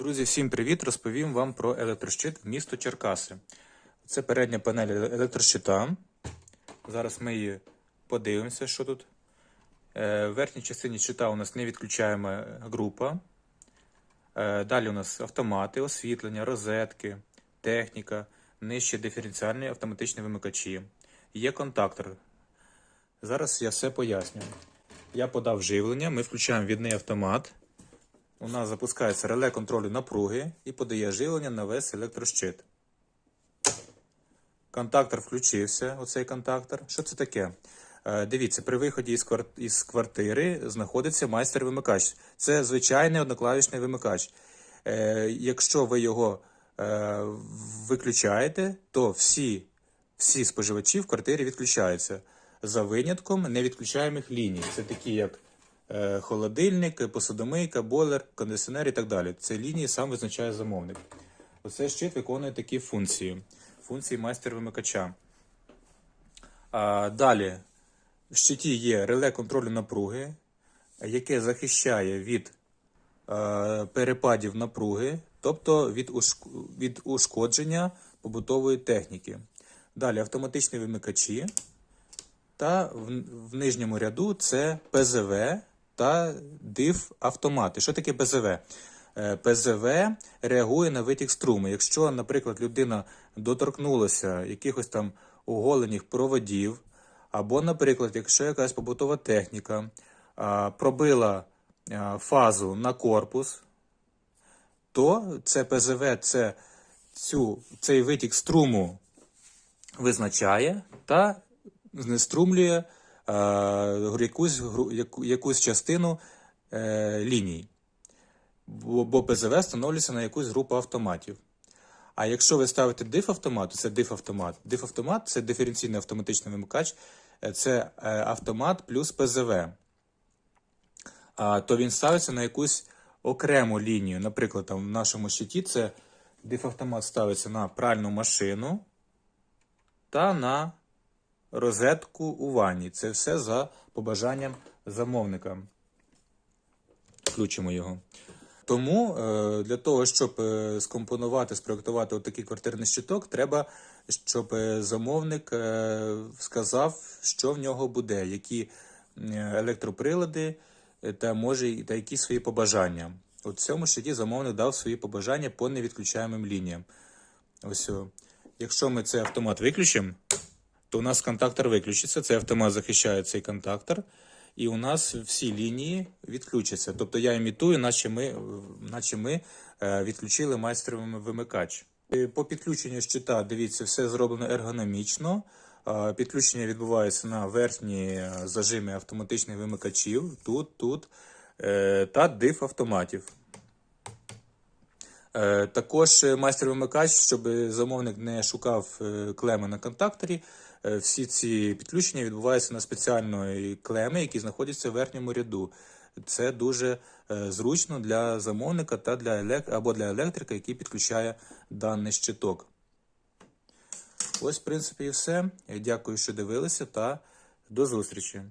Друзі, всім привіт! Розповім вам про електрощит в місто Черкаси. Це передня панель електрощита. Зараз ми її подивимося, що тут. Е, В верхній частині щита у нас невідключаема група. Е, Далі у нас автомати, освітлення, розетки, техніка, нижче диференціальні автоматичні вимикачі. Є контактор. Зараз я все поясню. Я подав живлення, ми включаємо відний автомат. У нас запускається реле контролю напруги і подає живлення на весь електрощит. Контактор включився, оцей контактор. Що це таке? Е, Дивіться, при виході із, квартири знаходиться майстер-вимикач. Це звичайний одноклавішний вимикач. Е, Якщо ви його е, виключаєте, то всі, всі споживачі в квартирі відключаються. За винятком невідключаємих ліній. Це такі, як холодильник, посудомийка, бойлер, кондиціонер і так далі. Це лінії сам визначає замовник. Оцей щит виконує такі функції. Функції майстер-вимикача. Далі в щиті є реле контролю напруги, яке захищає від е, перепадів напруги, тобто від ушкодження побутової техніки. Далі автоматичні вимикачі. Та в, в нижньому ряду це ПЗВ та диф автомати. Що таке ПЗВ? Е, ПЗВ реагує на витік струму. Якщо, наприклад, людина доторкнулася якихось там оголених проводів, або, наприклад, якщо якась побутова техніка пробила фазу на корпус, то це ПЗВ це цю, цей витік струму визначає та знеструмлює якусь, якусь частину е, ліній. Бо, ПЗВ встановлюється на якусь групу автоматів. А якщо ви ставите диф автомат, то це диф автомат. Диф автомат це диференційний автоматичний вимикач, е, це е, автомат плюс ПЗВ. То він ставиться на якусь окрему лінію. Наприклад, там в нашому щиті це диф автомат ставиться на пральну машину та на розетку у ванні. Це все за побажанням замовника. Включимо його. Тому е, для того, щоб е, скомпонувати, спроектувати отакий квартирний щиток, треба, щоб е, замовник сказав, що в нього буде, які електроприлади та може та які свої побажання. В цьому щиті замовник дав свої побажання по невідключаємим лініям. Ось. Якщо ми цей автомат виключимо, то у нас контактор виключиться. Цей автомат захищає цей контактор, і у нас всі лінії відключаться. Тобто я імітую, наче ми, наче ми е, відключили майстровий вимикач. Е, По підключенню щита, дивіться, все зроблено ергономічно. Е, Підключення відбувається на верхній е, зажимі автоматичних вимикачів, тут, тут, та диф автоматів. Е, Також е, майстер-вимикач, щоб замовник не шукав е, клеми на контакторі, всі ці підключення відбуваються на спеціальної клеми, які знаходяться в верхньому ряду. Це дуже зручно для замовника та для елек... або для електрика, який підключає даний щиток. Ось, в принципі, і все. Дякую, що дивилися, та до зустрічі.